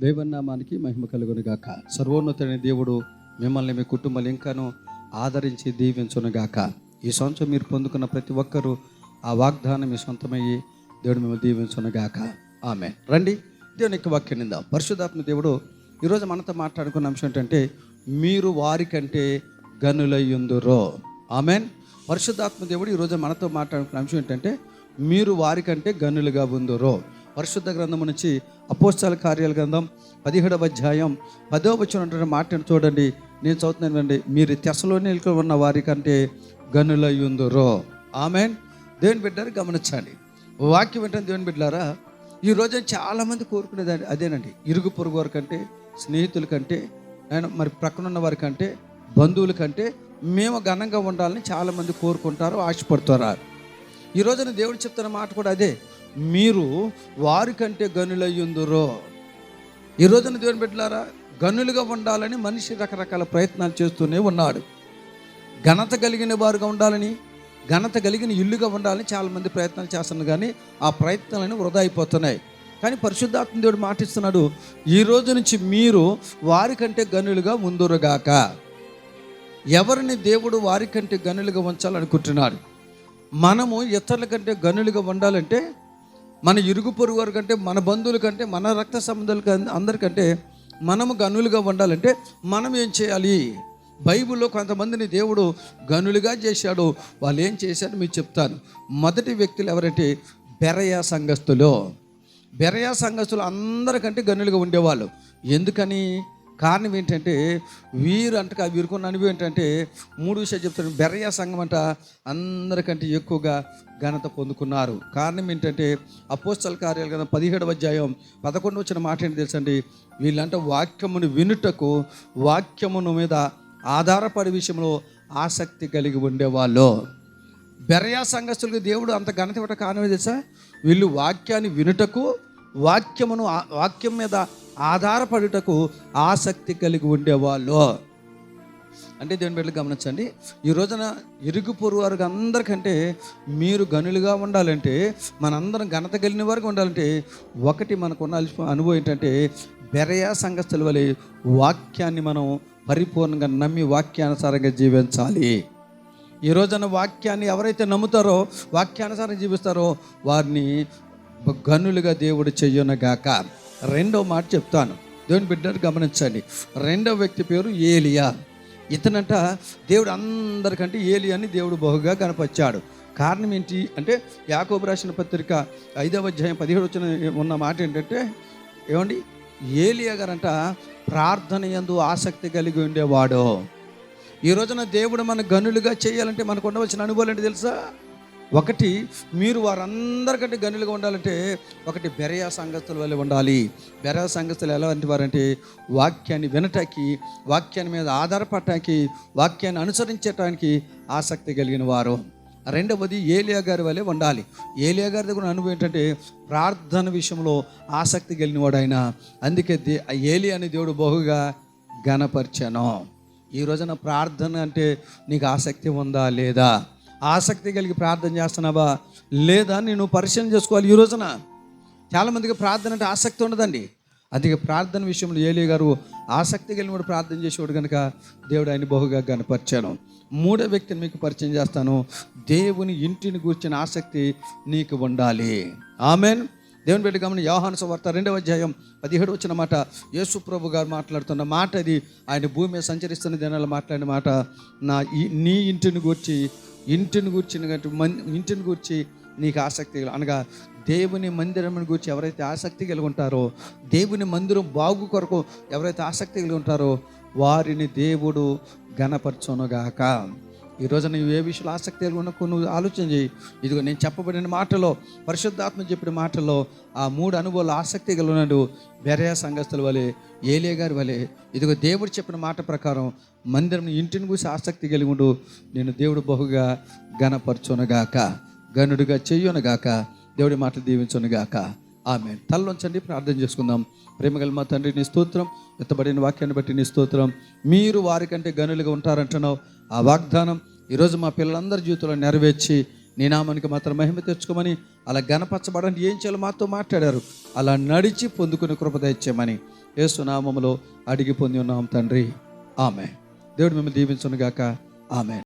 దేవన్నామానికి మహిమ కలుగునుగాక. సర్వోన్నతుడైన దేవుడు మిమ్మల్ని మీ కుటుంబాలు ఇంకాను ఆదరించి దీవించునుగాక. ఈ సంవత్సరం మీరు పొందుకున్న ప్రతి ఒక్కరూ ఆ వాగ్దానం మీ సొంతమయ్యి దేవుడు మిమ్మల్ని దీవించునుగాక. ఆమె రండి దేవుని యొక్క వాక్యం నిందా. పరిశుధాత్మ దేవుడు ఈరోజు మనతో మాట్లాడుకున్న అంశం ఏంటంటే మీరు వారికంటే గనులయ్యుందురో ఆమెన్. పరిశుద్ధాత్మ దేవుడు ఈరోజు మనతో మాట్లాడుకున్న అంశం ఏంటంటే మీరు వారికంటే గనులుగా ఉందురో. పరిశుద్ధ గ్రంథం నుంచి అపోస్తల కార్యాల గ్రంథం పదిహేడవ అధ్యాయం పదవ వచ్చిన మాటను చూడండి. నేను చదువుతున్నానండి మీరు తెసలోని ఉన్న వారికంటే గనులయ్యుందురో ఆమె దేవుని బిడ్డారు గమనించండి. వాక్యం ఏంటంటే దేవుని బిడ్డారా ఈ రోజు చాలామంది కోరుకునేది అదేనండి. ఇరుగు పొరుగు వారి కంటే స్నేహితుల కంటే ఆయన మరి ప్రక్కనున్న వారి కంటే బంధువుల కంటే మేము ఘనంగా ఉండాలని చాలామంది కోరుకుంటారు ఆశపడుతారు ఈ రోజున దేవుడు చెప్తున్న మాట కూడా అదే. మీరు వారికంటే గనులయ్యుందురో. ఈ రోజున దేవుని పెట్టారా గనులుగా ఉండాలని మనిషి రకరకాల ప్రయత్నాలు చేస్తూనే ఉన్నాడు. ఘనత కలిగిన వారుగా ఉండాలని ఘనత కలిగిన ఇల్లుగా ఉండాలని చాలామంది ప్రయత్నాలు చేస్తున్నారు కానీ ఆ ప్రయత్నాలని వృధా అయిపోతున్నాయి. కానీ పరిశుద్ధాత్మ దేవుడు మాటిస్తున్నాడు ఈ రోజు నుంచి మీరు వారికంటే గనులుగా ముందురుగాక ఎవరిని దేవుడు వారికంటే గనులుగా ఉంచాలనుకుంటున్నాడు? మనము ఇతరుల కంటే గనులుగా ఉండాలంటే మన ఇరుగు పొరుగు వారి కంటే మన బంధువుల కంటే మన రక్త సంబంధాల అందరికంటే మనము గనులుగా ఉండాలంటే మనం ఏం చేయాలి? బైబిల్లో కొంతమందిని దేవుడు గనులుగా చేశాడు. వాళ్ళు ఏం చేశారు మీకు చెప్తాను. మొదటి వ్యక్తులు ఎవరంటే బెరయా సంఘస్థులు. బెరయ సంఘస్థులు అందరికంటే గనులుగా ఉండేవాళ్ళు. ఎందుకని? కారణం ఏంటంటే వీరు అంటే వీరుకున్న అనుభవం ఏంటంటే మూడు విషయాలు చెప్తాను బెరయ సంఘం అంట అందరికంటే ఎక్కువగా ఘనత పొందుకున్నారు. కారణం ఏంటంటే అపోస్తల కార్యాలు కదా పదిహేడవ అధ్యాయం పదకొండు వచ్చిన మాట ఏంటి తెలుసండి? వీళ్ళంట వాక్యమును వినుటకు వాక్యమును మీద ఆధారపడి విషయంలో ఆసక్తి కలిగి ఉండేవాళ్ళు. బెరయా సంఘస్థులకు దేవుడు అంత ఘనత ఇవ్వట కారణమే తెలుసా? వీళ్ళు వాక్యాన్ని వినుటకు వాక్యమును వాక్యం మీద ఆధారపడుటకు ఆసక్తి కలిగి ఉండేవాళ్ళు. అంటే దేవుని బిడ్డలు గమనించండి ఈ రోజున ఇరుగు పొరుగు వారికి అందరికంటే మీరు గనులుగా ఉండాలంటే మనందరం ఘనత కలిగిన వారికి ఉండాలంటే ఒకటి మనకున్న అనుభవం ఏంటంటే బెరయా సంఘస్థుల వలె వాక్యాన్ని మనం పరిపూర్ణంగా నమ్మి వాక్యానుసారంగా జీవించాలి. ఈ రోజున వాక్యాన్ని ఎవరైతే నమ్ముతారో వాక్యానుసారం జీవిస్తారో వారిని గనులుగా దేవుడు చెయ్యనగాక రెండో మాట చెప్తాను. దేవుని బిడ్డను గమనించండి. రెండో వ్యక్తి పేరు ఏలియా. ఇతనంట దేవుడు అందరికంటే ఏలియాని దేవుడు బహుగా కనపరిచాడు. కారణం ఏంటి అంటే యాకోబు రాసిన పత్రిక ఐదవ అధ్యాయం పదిహేడు వచ్చిన ఉన్న మాట ఏంటంటే ఏమండి? ఏలియా గారంట ప్రార్థన ఎందు ఆసక్తి కలిగి ఉండేవాడు. ఈ రోజున దేవుడు మన గనులుగా చేయాలంటే మనకు ఉండవలసిన అనుభవాలు ఏంటి తెలుసా? ఒకటి మీరు వారందరికంటే గనులుగా ఉండాలంటే ఒకటి బెరయా సంఘస్థుల వల్ల ఉండాలి. బెరయా సంఘస్థులు ఎలాంటి వారంటే వాక్యాన్ని వినటానికి వాక్యాన్ని మీద ఆధారపడటానికి వాక్యాన్ని అనుసరించటానికి ఆసక్తి కలిగిన వారు. రెండవది ఏలియా గారి వలె ఉండాలి. ఏలియా గారి దగ్గర అనుభవం ఏంటంటే ప్రార్థన విషయంలో ఆసక్తి కలిగిన వాడు ఆయన అందుకే దే ఏలియా అని దేవుడు బహుగా గణపరిచాను ఈ రోజున ప్రార్థన అంటే నీకు ఆసక్తి ఉందా లేదా? ఆసక్తి కలిగి ప్రార్థన చేస్తున్నావా? లేదా నేను పరిశీలన చేసుకోవాలి ఈ రోజున? చాలామందికి ప్రార్థన అంటే ఆసక్తి ఉండదండి. అందుకే ప్రార్థన విషయంలో ఏలియా గారు ఆసక్తి కలిగినవాడు ప్రార్థన చేసేవాడు కనుక దేవుడు ఆయన బహుగా కనపరిచాను మూడో వ్యక్తిని మీకు పరిచయం చేస్తాను. దేవుని ఇంటిని కూర్చిన ఆసక్తి నీకు ఉండాలి. ఆమెన్. దేవుని బిడ్డ గమని యోహాను వార్త రెండవ అధ్యాయం పదిహేడు వచ్చిన మాట యేసు ప్రభు గారు మాట్లాడుతున్న మాట ఇది. ఆయన భూమి సంచరిస్తున్న దినాలు మాట్లాడిన మాట. నా ఈ- నీ ఇంటిని గూర్చి ఇంటిని గూర్చిన మన్ ఇంటిని గూర్చి నీకు ఆసక్తి అనగా దేవుని మందిరం గురించి ఎవరైతే ఆసక్తి కలిగి ఉంటారో దేవుని మందిరం బాగు కొరకు ఎవరైతే ఆసక్తి కలిగి ఉంటారో వారిని దేవుడు గణపరచునుగాక ఈ రోజున నువ్వు ఏ విషయంలో ఆసక్తి కలిగి ఉన్నా నువ్వు ఆలోచన చేయి. ఇదిగో నేను చెప్పబడిన మాటలో పరిశుద్ధాత్మ చెప్పిన మాటలో ఆ మూడు అనుభవాలు ఆసక్తి కలిగి ఉన్నాడు. బెరయా సంఘస్థుల వలె ఏలే గారి వలె. ఇదిగో దేవుడు చెప్పిన మాట ప్రకారం మందిరం ఇంటిని కూసి ఆసక్తి కలిగి ఉండు. నేను దేవుడు బహుగా గణపరచునగాక గనుడిగా చెయ్యునగాక దేవుడి మాటలు దీవించునుగాక. ఆమె తలలోంచండి ప్రార్థన చేసుకుందాం. ప్రేమగల మా తండ్రి నీ స్తోత్రం ఎత్తబడిన వాక్యాన్ని బట్టి నీ స్తోత్రం. మీరు వారికంటే గనులుగా ఉంటారంటున్నావు. ఆ వాగ్దానం ఈరోజు మా పిల్లలందరి జీవితంలో నెరవేర్చి నీ నామానికి మాత్రం మహిమ తెచ్చుకోమని అలా గణపరచబడని ఏం చేయాలో మాతో మాట్లాడారు. అలా నడిచి పొందుకుని కృప తెచ్చామని యేసునామములో అడిగి పొంది ఉన్నాం తండ్రి. ఆమె దేవుడు మిమ్మల్ని దీవించునుగాక. ఆమె